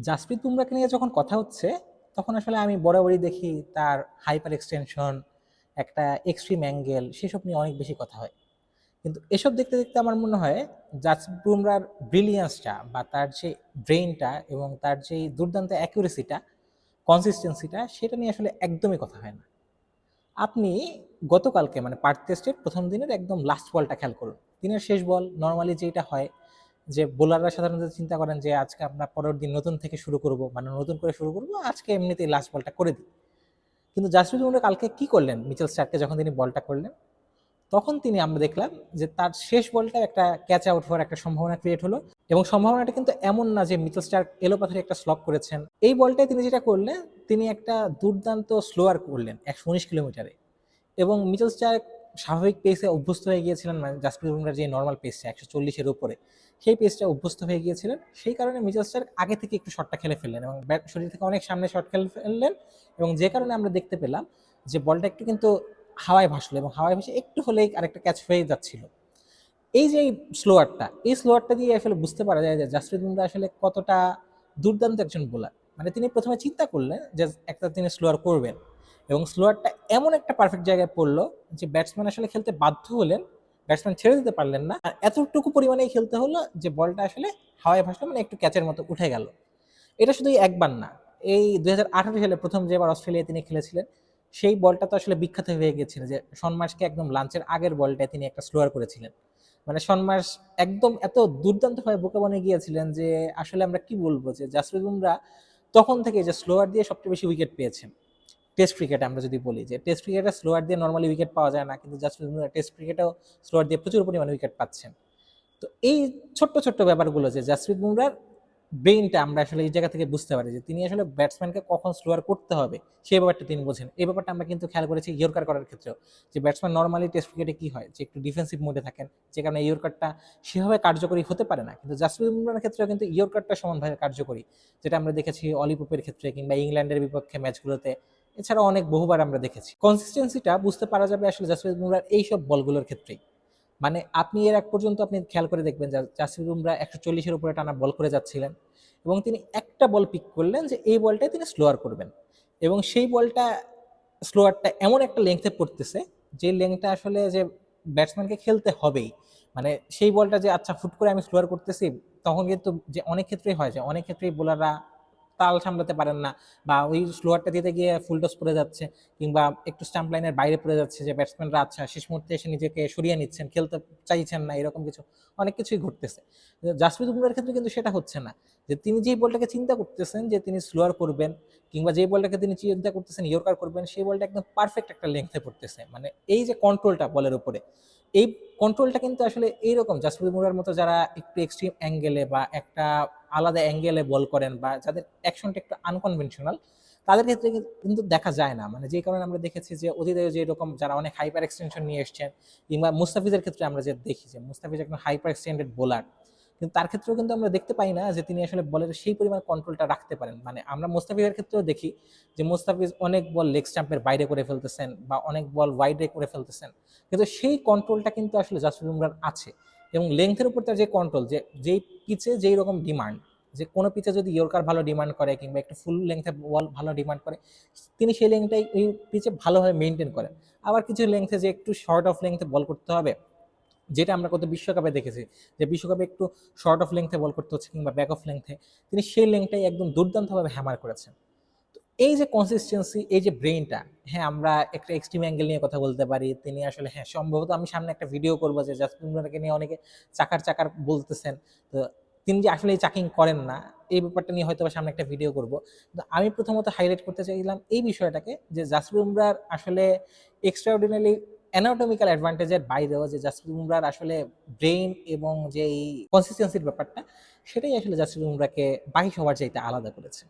জাসপ্রীত বুমরাকে নিয়ে যখন কথা হচ্ছে, তখন আসলে আমি বরাবরই দেখি তার হাইপার এক্সটেনশন একটা এক্সট্রিম অ্যাঙ্গেল সেসব নিয়ে অনেক বেশি কথা হয়। কিন্তু এসব দেখতে দেখতে আমার মনে হয় জাসপ্রীত বুমরার ব্রিলিয়ান্সটা বা তার যে ব্রেইনটা এবং তার যে দুর্দান্ত অ্যাকুরেসিটা কনসিস্টেন্সিটা সেটা নিয়ে আসলে একদমই কথা হয় না। আপনি গতকালকে মানে পার্ট টেস্টের প্রথম দিনের একদম লাস্ট বলটা খেয়াল করুন। দিনের শেষ বল নর্মালি যেটা হয় যে বোলাররা সাধারণত চিন্তা করেন যে আজকে আমরা পরের দিন নতুন থেকে শুরু করব মানে নতুন করে শুরু করব, আজকে এমনিতেই লাস্ট বলটা করে দিই। কিন্তু জাসপ্রীত বুমরা কালকে কি করলেন? মিচেল স্টার্ককে যখন তিনি বলটা করলেন, তখন তিনি আমরা দেখলাম যে তার শেষ বলটা একটা ক্যাচ আউট হওয়ার একটা সম্ভাবনা ক্রিয়েট হলো এবং সম্ভাবনাটা কিন্তু এমন না যে মিচেল স্টার্ক এলো পাথরে একটা স্লক করেছেন। এই বলটাই তিনি যেটা করলেন, তিনি একটা দুর্দান্ত স্লোয়ার করলেন একশো উনিশ কিলোমিটারে এবং মিচেল স্টার্ক স্বাভাবিক পেসে অভ্যস্ত হয়ে গিয়েছিলেন মানে জাসপ্রীত বুমরার যে নর্মাল পেসটা একশো চল্লিশের উপরে, সেই পেসটা অভ্যস্ত হয়ে গিয়েছিলেন। সেই কারণে মিচেল স্টার্ক আগে থেকে একটু শটটা খেলে ফেললেন এবং ব্যাট শরীর থেকে অনেক সামনে শট খেলে ফেললেন এবং যে কারণে আমরা দেখতে পেলাম যে বলটা একটু কিন্তু হাওয়ায় ভাসলো এবং হাওয়ায় ভাসে একটু হলেই আরেকটা ক্যাচ হয়ে যাচ্ছিল। এই যে স্লোয়ারটা এই স্লোয়ারটা দিয়ে আসলে বুঝতে পারা যায় যে জাসপ্রীত বুমরা আসলে কতটা দুর্দান্ত একজন বোলার মানে তিনি প্রথমে চিন্তা করলেন যে একটা তিনি স্লোয়ার করবেন। এবং স্লোয়ারটা এমন একটা পারফেক্ট জায়গায় পড়ল যে ব্যাটসম্যান আসলে খেলতে বাধ্য হলেন ব্যাটসম্যান ছেড়ে দিতে পারলেন না। আর এতটুকু পরিমাণেই খেলতে হলো যে বলটা আসলে হাওয়ায় ভাসলো মানে একটু ক্যাচের মতো উঠে গেল। এটা শুধু একবার না, এই দুই হাজার আঠারো সালে প্রথম যেবার অস্ট্রেলিয়ায় তিনি খেলেছিলেন, সেই বলটা তো আসলে বিখ্যাত হয়ে গেছিল যে সনমার্সকে একদম লাঞ্চের আগের বলটায় তিনি একটা স্লোয়ার করেছিলেন। মানে সনমার্স একদম এত দুর্দান্তভাবে বোকা বনে গিয়েছিলেন যে আসলে আমরা কি বলব যে জাসপ্রীত বুমরা তখন থেকে যে স্লোয়ার দিয়ে সবচেয়ে বেশি উইকেট পেয়েছেন। টেস্ট ক্রিকেটে আমরা যদি বলি যে টেস্ট ক্রিকেটে স্লোয়ার দিয়ে নর্মালি উইকেট পাওয়া যায় না, কিন্তু বুমরা টেস্ট ক্রিকেটেও স্লোয়ার দিয়ে প্রচুর পরিমাণে উইকেট পাচ্ছেন। তো এই ছোট্ট ছোট্ট ব্যাপারগুলো যে জাসপ্রীত বুমরার ব্রেইনটা আমরা আসলে এই জায়গা থেকে বুঝতে পারি যে তিনি আসলে ব্যাটসম্যানকে কখন স্লোয়ার করতে হবে, সেই ব্যাপারটা তিনি বোঝেন। এই ব্যাপারটা আমরা কিন্তু খেয়াল করেছি ইয়র্কার করার ক্ষেত্রেও যে ব্যাটসম্যান নর্মালি টেস্ট ক্রিকেটে কি হয়? যে একটু ডিফেন্সিভ মোডে থাকেন, যে কারণে ইয়র্কারটা সেভাবে কার্যকরী হতে পারে না। কিন্তু জাসপ্রীত বুমরার ক্ষেত্রেও কিন্তু ইয়র্কারটা সমানভাবে কার্যকরী, যেটা আমরা দেখেছি অলিপোপের ক্ষেত্রে কিংবা ইংল্যান্ডের বিপক্ষে ম্যাচগুলোতে এছাড়াও অনেক বহুবার আমরা দেখেছি। কনসিস্টেন্সিটা বুঝতে পারা যাবে আসলে জাসপ্রীত বুমরার এইসব বলগুলোর ক্ষেত্রেই। মানে আপনি এর এক পর্যন্ত আপনি খেয়াল করে দেখবেন জাসপ্রীত বুমরা একশো চল্লিশের উপরে টানা বল করে যাচ্ছিলেন এবং তিনি একটা বল পিক করলেন যে এই বলটাই তিনি স্লোয়ার করবেন। এবং সেই বলটা স্লোয়ারটা এমন একটা লেংথে পড়তেছে যে লেংথটা আসলে যে ব্যাটসম্যানকে খেলতে হবেই। মানে সেই বলটা যে আচ্ছা ফুট করে আমি স্লোয়ার করতেছি, তখন কিন্তু যে অনেক ক্ষেত্রেই হয় যে অনেক ক্ষেত্রেই বোলাররা তাল সামলাতে পারেন না বা ওই স্লোয়ারটা দিতে গিয়ে ফুল টস পড়ে যাচ্ছে কিংবা একটু স্টাম্প লাইনের বাইরে পড়ে যাচ্ছে যে ব্যাটসম্যানরা আচ্ছা শেষ মুহূর্তে এসে নিজেকে সরিয়ে নিচ্ছেন, খেলতে চাইছেন না, এরকম কিছু, অনেক কিছুই ঘটতেছে। জাসপ্রীত বুমরার ক্ষেত্রে কিন্তু সেটা হচ্ছে না। যে তিনি যেই বলটাকে চিন্তা করতেছেন যে তিনি স্লোয়ার করবেন কিংবা যেই বলটাকে তিনি চিন্তা করতেছেন ইয়র্কার করবেন, সেই বলটা একদম পারফেক্ট একটা লেংথে পড়তেছে। মানে এই যে কন্ট্রোলটা বলের উপরে, এই কন্ট্রোলটা কিন্তু আসলে এইরকম জাসপ্রীত বুমরার মতো যারা একটু এক্সট্রিম অ্যাঙ্গেলে বা একটা আলাদা অ্যাঙ্গেলে বল করেন বা যাদের অ্যাকশনটা একটু আনকনভেনশনাল তাদের ক্ষেত্রে কিন্তু দেখা যায় না। মানে যে কারণে আমরা দেখেছি যে অতীতে যে এরকম যারা অনেক হাইপার এক্সটেনশন নিয়ে এসছেন কিংবা মুস্তাফিজের ক্ষেত্রে আমরা যে দেখি যে মুস্তাফিজ একজন হাইপার এক্সটেন্ডেড বোলার কিন্তু তার ক্ষেত্রেও কিন্তু আমরা দেখতে পাই না যে তিনি আসলে বলের সেই পরিমাণ কন্ট্রোলটা রাখতে পারেন। মানে আমরা মুস্তাফিজের ক্ষেত্রেও দেখি যে মুস্তাফিজ অনেক বল লেগ স্টাম্পের বাইরে করে ফেলতেছেন বা অনেক বল ওয়াইডে করে ফেলতেছেন। কিন্তু সেই কন্ট্রোলটা কিন্তু আসলে জাসপ্রীত বুমরার আছে। এবং লেংথের উপর তার যে কন্ট্রোল যে, যেই পিচে যেই রকম ডিমান্ড যে কোনো পিচে যদি ইয়র্কার ভালো ডিমান্ড করে কিংবা একটু ফুল লেংথে বল ভালো ডিমান্ড করে, তিনি সেই লেংথটাই ওই পিচে ভালোভাবে মেনটেন করেন আবার কিছু লেংথে যে একটু শর্ট অফ লেংথে বল করতে হবে, যেটা আমরা কত বিশ্বকাপে দেখেছি, যে বিশ্বকাপে একটু শর্ট অফ লেংথে বল করতে হচ্ছে কিংবা ব্যাক অফ লেংথে তিনি সেই লেংথটাই একদম দুর্দান্তভাবে হ্যামার করেছেন। এই যে কনসিস্টেন্সি এই যে ব্রেইনটা হ্যাঁ আমরা একটা এক্সট্রিম অ্যাঙ্গেল নিয়ে কথা বলতে পারি। তিনি আসলে হ্যাঁ সম্ভবত আমি সামনে একটা ভিডিও করব যে বুমরাকে নিয়ে অনেকে চাকার চাকার বলতেছেন। তো তিনি যে আসলে এই চাকিং করেন না, এই ব্যাপারটা নিয়ে হয়তো সামনে একটা ভিডিও করব। আমি প্রথমত হাইলাইট করতে চাইছিলাম এই বিষয়টাকে যে জাসপ্রীত বুমরার আসলে এক্সট্রা অর্ডিনারি অ্যানাটমিক্যাল অ্যাডভান্টেজের বাইরেও যে জাসপ্রীত আসলে ব্রেইন এবং যে এই কনসিস্টেন্সির ব্যাপারটা, সেটাই আসলে জাসপ্রীত বুমরাকে বাকি সবার চাইতে আলাদা করেছে।